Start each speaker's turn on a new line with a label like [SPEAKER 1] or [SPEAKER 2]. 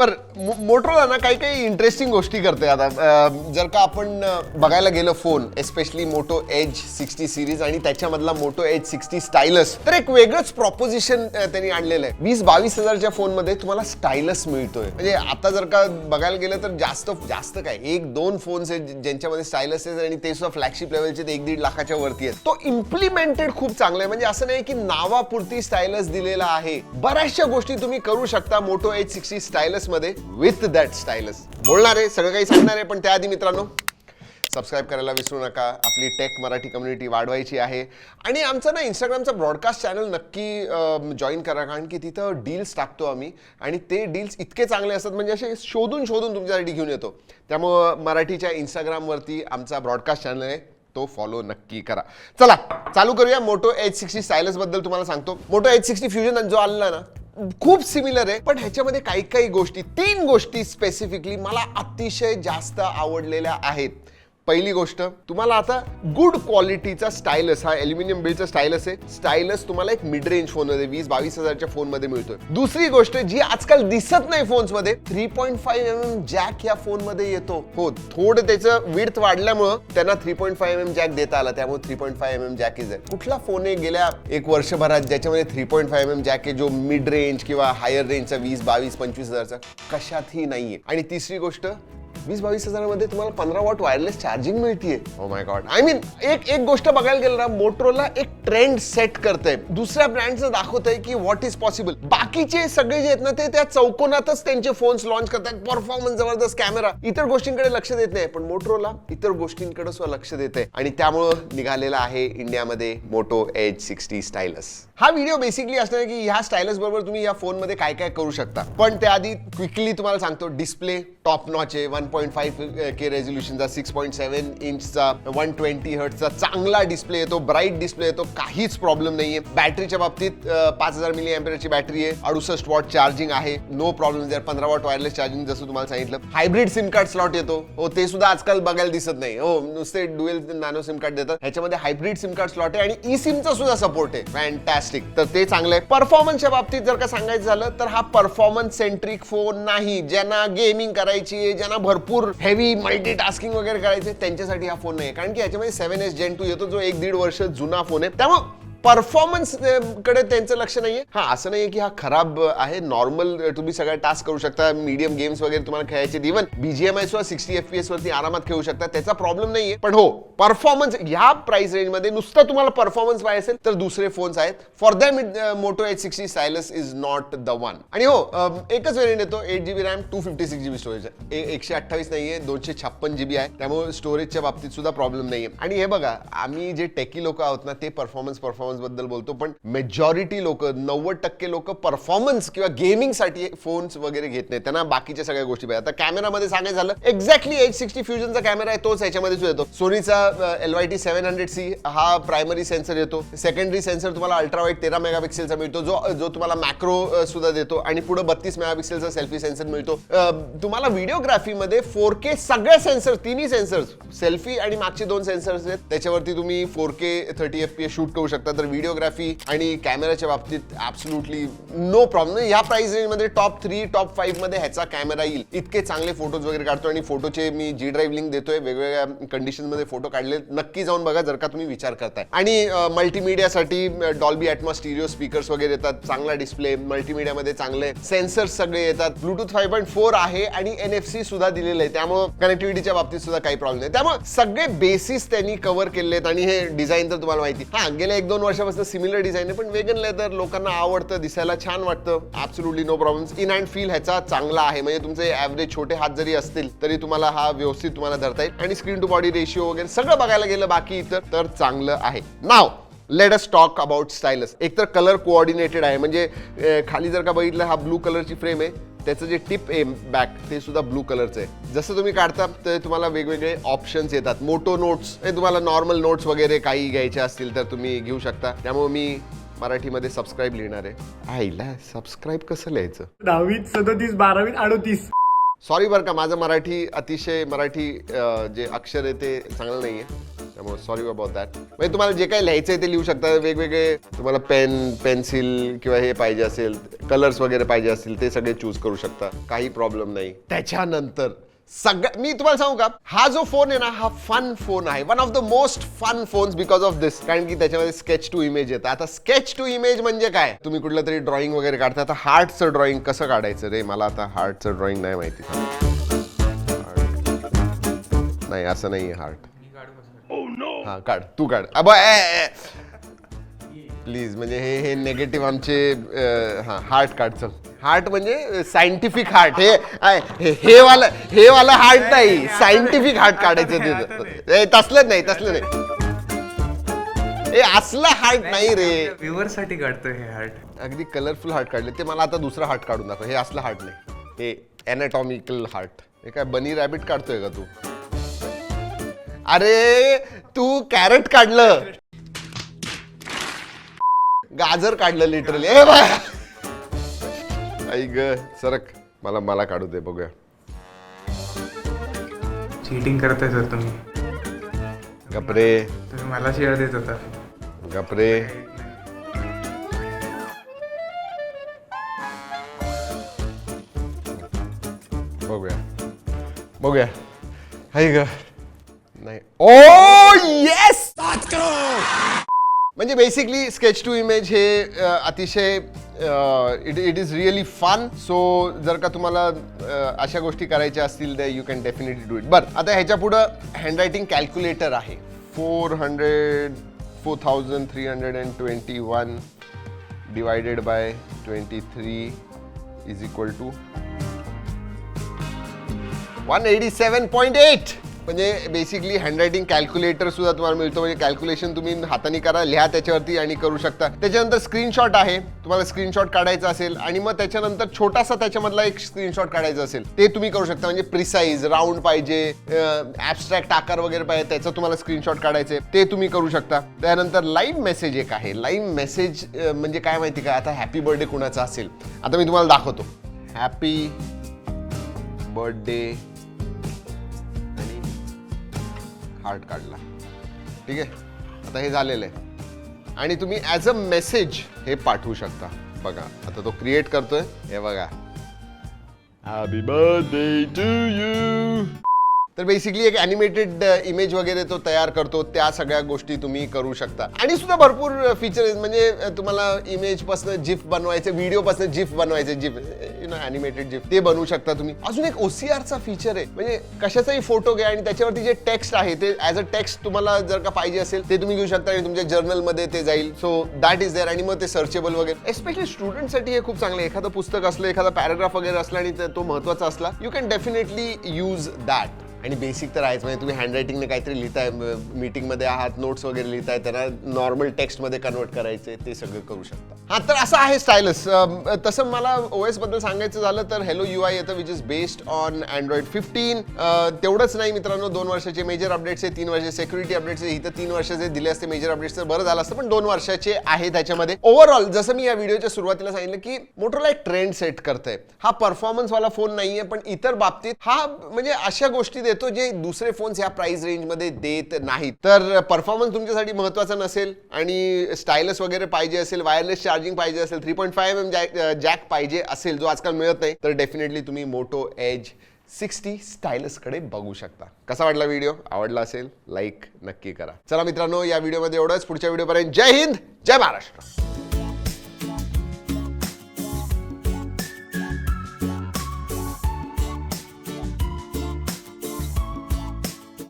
[SPEAKER 1] पर Motorola ना काही काही इंटरेस्टिंग गोष्टी करते आता. जर का आपण बघायला गेलो phone especially Moto Edge sixty series आणि त्याच्यामधला मोटो एज सिक्स्टी स्टायलस तर एक वेगळंच प्रॉपोजिशन त्यांनी आणलेलं आहे. वीस बावीस हजारच्या फोनमध्ये तुम्हाला स्टायलस मिळतोय. म्हणजे आता जर का बघायला गेलं तर जास्त जास्त काय? एक दोन फोन्स आहेत ज्यांच्यामध्ये स्टायलस आहेत आणि ते सुद्धा फ्लॅगशिप लेवलचे ते एक दीड लाखाच्या वरती आहेत. तो इम्प्लिमेंटेड खूप चांगला आहे. म्हणजे असं नाही की नावापुरती स्टायलस दिलेला आहे. बऱ्याचशा गोष्टी तुम्ही करू शकता मोटो एज सिक्स्टी स्टायलस मध्ये विथ दॅट स्टायलस बोलणार आहे सगळं काही सांगणार आहे पण त्याआधी मित्रांनो सबस्क्राईब करायला विसरू नका. आपली टेक मराठी कम्युनिटी वाढवायची आहे. आणि आमचं ना इंस्टाग्रामचं ब्रॉडकास्ट चॅनल नक्की जॉईन करा. कारण की तिथं डील्स टाकतो आम्ही. आणि ते डील्स इतके चांगले असतात म्हणजे असे शोधून शोधून तुमच्यासाठी घेऊन येतो. त्यामुळं मराठीच्या इंस्टाग्रामवरती आमचा ब्रॉडकास्ट चॅनल आहे. तो फॉलो नक्की करा. चला चालू करूया. मोटो एच सिक्स्टी स्टायलसबद्दल तुम्हाला सांगतो. मोटो एच सिक्स्टी फ्युजन जो आलेला ना खूप सिमिलर आहे पण ह्याच्यामध्ये काही काही गोष्टी तीन गोष्टी स्पेसिफिकली मला अतिशय जास्त आवडलेल्या आहेत. पहिली गोष्ट तुम्हाला आता गुड क्वालिटीचा स्टायलस हा अल्युमिनियम बिलचा स्टायलस आहे. स्टायलस तुम्हाला एक मिड रेंज फोनमध्ये वीस बावीस हजारच्या फोनमध्ये मिळतोय. दुसरी गोष्ट जी आजकाल दिसत नाही फोन्समध्ये three point five M M jack या फोनमध्ये येतो. हो थोडं त्याचं विडथ वाढल्यामुळं त्यांना three point five M M jack देता आला. त्यामुळे three point five M M jack is आहे कुठला फोन आहे गेल्या एक वर्षभरात ज्याच्यामध्ये three point five M M jack आहे जो मिड रेंज किंवा हायर रेंजचा वीस बावीस पंचवीस हजारचा? कशातही नाहीये. आणि तिसरी गोष्ट वीस बावीस हजारामध्ये तुम्हाला पंधरा वॉट वायरलेस चार्जिंग मिळतीये. Oh my God I mean एक एक गोष्ट बघायला गेलं ना मोटरोला एक ट्रेंड सेट करतंय. दुसऱ्या ब्रँडचं दाखवतंय की व्हॉट इज पॉसिबल बाकीचे सगळे जे आहेत ना ते त्या चौकोनातच त्यांचे फोन्स लॉन्च करतात परफॉर्मन्स जबरदस्त कॅमेरा इतर गोष्टींकडे लक्ष देत नाही पण मोटरोला इतर गोष्टींकडे सुद्धा लक्ष देते आणि त्यामुळं निघालेला आहे इंडियामध्ये मोटो एज सिक्स्टी स्टायलस हा व्हिडिओ बेसिकली असणार की ह्या स्टायलस बरोबर तुम्ही या फोनमध्ये काय काय करू शकता. पण त्याआधी क्विकली तुम्हाला सांगतो डिस्प्ले टॉप नॉच आहे वन पॉईंट फाईव्ह के रेझोल्युशनचा सिक्स पॉईंट सेव्हन इंचचा वन ट्वेंटी हर्टचा चांगला डिस्प्ले येतो ब्राईट डिस्प्ले येतो काहीच प्रॉब्लेम नाही आहे बॅटरीच्या बाबतीत पाच हजार मिली अँपेअरची बॅटरी आहे अडुसष्ट वॉट चार्जिंग आहे नो प्रॉब्लेम जर पंधरा वॉट वायरलेस चार्जिंग जसं तुम्हाला सांगितलं. हायब्रिड सिम कार्ड स्लॉट येतो. हो ते सुद्धा आजकाल बघायला दिसत नाही. हो नुसते डुएल नॅनो सिम कार्ड देतात. ह्याच्यामध्ये हायब्रिड सिम कार्ड स्लॉट आहे आणि ई सिमचा सुद्धा सपोर्ट आहे. फॅन्टॅस्टिक तर ते चांगलं आहे. परफॉर्मन्सच्या बाबतीत जर का सांगायचं झालं तर हा परफॉर्मन्स सेंट्रिक फोन नाही. ज्यांना गेमिंग करायची आहे ज्यांना भरपूर हेवी मल्टीटास्किंग वगैरे करायचे त्यांच्यासाठी हा फोन नाही कारण की याच्यामध्ये सेव्हन एस जेन टू येतो जो एक दीड वर्ष जुना फोन आहे. त्यामुळे परफॉर्मन्सकडे त्यांचं लक्ष नाहीये. हा असं नाहीये की हा खराब आहे नॉर्मल तुम्ही सगळ्या टास्क करू शकता मीडियम गेम्स वगैरे तुम्हाला खेळायचे इव्हन बीजीएमआय सुद्धा सिक्स्टी एफ पी एस वरती आरामात खेळू शकता त्याचा प्रॉब्लेम नाहीये. पण हो परफॉर्मन्स ह्या प्राइस रेंजमध्ये नुसतं तुम्हाला परफॉर्मन्स पाहिजे असेल तर दुसरे फोन्स आहेत. For them Moto H sixty stylus is not the one आणि हो एकच वेरियंट येतो eight GB RAM two fifty six GB storage आहे एकशे अठ्ठावीस नाहीये दोनशे छप्पन जीबी आहे. त्यामुळे स्टोरेजच्या बाबतीत सुद्धा प्रॉब्लेम नाहीये. आणि हे बघा आम्ही जे टेकी लोक आहोत ना ते परफॉर्मन्स परफॉर्मन्स बद्दल बोलतो पण मेजॉरिटी लोक नव्वद टक्के लोक परफॉर्मन्स किंवा गेमिंगसाठी फोन्स वगैरे घेत नाही त्यांना बाकीच्या सगळ्या गोष्टी पाहिजे. आता कॅमेरामध्ये सांगायचं झालं एक्झॅक्टली एच सिक्स्टी फ्युजनचा कॅमेरा आहे तोच याच्यामध्ये सुद्धा येतो. सोनीचा L Y T seven hundred C हा प्रायमरी सेन्सर येतो. सेकंडरी सेन्सर तुम्हाला अल्ट्रावाईट तेरा मेगा पिक्सेलचा मिळतो जो जो तुम्हाला मॅक्रो सुद्धा देतो. आणि पुढे बत्तीस मेगा पिक्सेलचा सेल्फी सेन्सर मिळतो. तुम्हाला व्हिडिओग्राफीमध्ये फोर के सगळ्या सेन्सर तिन्ही सेन्सर्स सेल्फी आणि मागचे दोन सेन्सर्स आहेत. त्याच्यावरती तुम्ही four K thirty F P shoot करू शकता. तर व्हिडिओग्राफी आणि कॅमेराच्या बाबतीत ऍब्सोल्युटली नो प्रॉब्लेम या प्राइस रेंजमध्ये टॉप थ्री टॉप फाईव्हमध्ये ह्याचा कॅमेरा येईल. इतके चांगले फोटोज वगैरे काढतो आणि फोटोचे मी जी ड्राईव्ह लिंक देतोय. वेगवेगळ्या कंडिशनमध्ये फोटो काढले. नक्की जाऊन बघा जर का तुम्ही विचार करताय. आणि मल्टीमीडियासाठी डॉल्बी ॲटमॉस स्टिरिओ स्पीकर्स वगैरे येतात. चांगला डिस्प्ले मल्टीमीडियामध्ये चांगले सेन्सर्स सगळे येतात. ब्लूटूथ फाईव्ह पॉईंट फोर आहे आणि एन एफ सी सुद्धा दिलेलं आहे. त्यामुळे कनेक्टिव्हिटीच्या बाबतीत सुद्धा काही प्रॉब्लेम नाही. त्यामुळे सगळे बेसिस त्यांनी कव्हर केले आहेत आणि हे डिझाईन तर तुम्हाला माहिती. हा गेल्या एक दोन वर्षापासून सिमिलर डिझाईन आहे पण वेगन लेदर लोकांना आवडतं दिसायला छान वाटतं. Absolutely no problems in and feel ह्याचा चांगला आहे. म्हणजे तुमचे ऍव्हरेज छोटे हात जरी असतील तरी तुम्हाला हा व्यवस्थित तुम्हाला धरता येईल. आणि स्क्रीन टू बॉडी रेशिओ वगैरे सगळं बघायला गेलं बाकी इतर तर चांगलं आहे. नाव let us talk about stylus एक तर कलर कोऑर्डिनेटेड आहे. म्हणजे खाली जर का बघितलं हा ब्लू कलरची फ्रेम आहे. त्याचं जे टिप आहे बॅक ते सुद्धा ब्लू कलरचं आहे. जसं तुम्ही काढता तर तुम्हाला वेगवेगळे ऑप्शन्स येतात. मोटो नोट्स हे तुम्हाला नॉर्मल नोट्स वगैरे काही घ्यायचे असतील तर तुम्ही घेऊ शकता. त्यामुळे मी मराठीमध्ये सबस्क्राईब लिहिणार आहे. आईला सबस्क्राईब कसं लिहायचं?
[SPEAKER 2] दहावीत सदतीस बारावीत अडोतीस.
[SPEAKER 1] सॉरी बरं का माझं मराठी अतिशय मराठी जे अक्षर आहे ते चांगलं नाही आहे त्यामुळे सॉरी अबाउट दॅट म्हणजे तुम्हाला जे काही लिहायचं आहे ते लिहू शकता. वेगवेगळे तुम्हाला पेन पेन्सिल किंवा हे पाहिजे असेल कलर्स वगैरे पाहिजे असतील ते सगळे चूज करू शकता. काही प्रॉब्लेम नाही. त्याच्यानंतर सगळ्या मी तुम्हाला सांगू का? हा जो फोन आहे ना हा फन फोन आहे. One of the most fun phones because of this कारण की त्याच्यामध्ये स्केच टू इमेज येतं. आता स्केच टू इमेज म्हणजे काय? तुम्ही कुठलं तरी ड्रॉइंग वगैरे काढता. आता हार्टचं ड्रॉइंग कसं काढायचं रे? मला आता हार्टचं ड्रॉइंग नाही माहिती. नाही असं नाही हार्ट हा काढ तू काढ. अब प्लीज म्हणजे हे हे नेगेटिव्ह आमचे हा हार्ट काढचं हार्ट म्हणजे सायंटिफिक हार्ट हे हे वाला हे वाला हार्ट नाही. सायंटिफिक हार्ट काढायचं तिथं तसलं नाही तसलं नाही. ए असलं हार्ट नाही रे.
[SPEAKER 3] व्ह्युअरसाठी काढतोय हे हार्ट
[SPEAKER 1] अगदी कलरफुल हार्ट काढले. ते मला आता दुसरं हार्ट काढून दाखव. हे असलं हार्ट नाही. हे एनाटॉमिकल हार्ट हे काय बनी रॅबिट काढतोय का तू? अरे तू कॅरेट काढलं. गाजर काढलं लिटरली ए बाय आई ग सरक. मला मला काढू दे बघूया.
[SPEAKER 3] चिटिंग करताय सर तुम्ही.
[SPEAKER 1] गपरे.
[SPEAKER 3] तुम्ही मला शेअर देत होता.
[SPEAKER 1] गपरे. बघूया. बघूया. हाय ग. नाही. ओ येस म्हणजे बेसिकली स्केच टू इमेज हे अतिशय it it is really fun so जर का तुम्हाला अशा गोष्टी करायच्या असतील तर you can definitely do it बरं आता ह्याच्या पुढं हँडरायटिंग कॅल्क्युलेटर आहे. Four hundred four thousand three hundred and twenty one divided by twenty three is equal to one eighty seven point eight म्हणजे बेसिकली हँडरायटिंग कॅल्क्युलेटर सुद्धा तुम्हाला मिळतो. म्हणजे कॅल्क्युलेशन तुम्ही हाताने करा लिहा त्याच्यावरती आणि करू शकता. त्याच्यानंतर स्क्रीनशॉट आहे. तुम्हाला स्क्रीनशॉट काढायचा असेल आणि मग त्याच्यानंतर छोटासा त्याच्यामधला एक स्क्रीनशॉट काढायचा असेल. ते तुम्ही करू शकता. म्हणजे प्रिसाईज राऊंड पाहिजे ॲबस्ट्रॅक्ट आकार वगैरे पाहिजे त्याचं तुम्हाला स्क्रीनशॉट काढायचे ते तुम्ही करू शकता. त्यानंतर लाईव्ह मेसेज एक आहे. लाईव्ह मेसेज म्हणजे काय माहिती का? आता हॅपी बर्थडे कुणाचा असेल? आता मी तुम्हाला दाखवतो. हॅपी बर्थडे आर्ट काढला. ठीक आहे? आता हे झालेलं आहे. आणि तुम्ही ॲज अ मेसेज हे पाठवू शकता. बघा आता तो क्रिएट करतोय. हे बघा. हॅपी बर्थडे टू यू तर बेसिकली एक ॲनिमेटेड इमेज uh, वगैरे तो तयार करतो. त्या सगळ्या गोष्टी तुम्ही करू शकता. आणि सुद्धा भरपूर uh, फीचर म्हणजे uh, तुम्हाला इमेजपासून जिफ बनवायचे व्हिडिओपासून जिफ बनवायचे GIF you know animated GIF ते बनवू शकता तुम्ही. अजून एक ओसीआरचा फीचर आहे. म्हणजे कशाचाही फोटो घ्या आणि त्याच्यावरती जे टेक्स्ट आहे ते ॲज अ टेक्स्ट तुम्हाला जर का पाहिजे असेल ते तुम्ही घेऊ शकता आणि तुमच्या जर्नलमध्ये ते जाईल. सो दॅट इज देअर आणि मग ते सर्चेबल वगैरे. एस्पेशली स्टुडंटसाठी हे खूप चांगलं आहे. एखादं पुस्तक असलं एखादा पॅराग्राफ वगैरे असला आणि तो महत्त्वाचा असला you can definitely use that आणि बेसिक तर आहेच. म्हणजे तुम्ही हँडरायटिंगने काहीतरी लिहिताय मीटिंगमध्ये आहात नोट्स वगैरे लिहिताय त्यांना नॉर्मल टेक्स्टमध्ये कन्वर्ट करायचे ते सगळं करू शकता. हा तर असं आहे स्टायलस तसं मला ओ एसबद्दल सांगायचं झालं तर हॅलो यू आय येतं which is based on Android fifteen तेवढंच नाही मित्रांनो दोन वर्षाचे मेजर अपडेट्स आहे तीन वर्षाचे सेक्युरिटी अपडेट्स आहे इथं तीन वर्षाचे दिले असते मेजर अपडेट्स तर बरं झालं असतं पण दोन वर्षाचे आहे त्याच्यामध्ये ओव्हरऑल जसं मी या व्हिडिओच्या सुरुवातीला सांगितलं की मोटरला एक ट्रेंड सेट करतंय. हा परफॉर्मन्स वाला फोन नाहीये पण इतर बाबतीत हा म्हणजे अशा गोष्टी देतो जे दुसरे फोन्स ह्या प्राइस रेंजमध्ये देत नाहीत. तर परफॉर्मन्स तुमच्यासाठी महत्त्वाचा नसेल आणि स्टायलस वगैरे पाहिजे असेल वायरलेस चार्जिंग पाहिजे असेल three point five M jack jack पाहिजे असेल जो आजकाल मिळत नाही तर डेफिनेटली तुम्ही मोटो एज सिक्स्टी स्टायलसकडे बघू शकता. कसा वाटला व्हिडिओ आवडला असेल? लाईक नक्की करा. चला मित्रांनो या व्हिडिओमध्ये एवढंच. पुढच्या व्हिडिओपर्यंत जय हिंद जय महाराष्ट्र.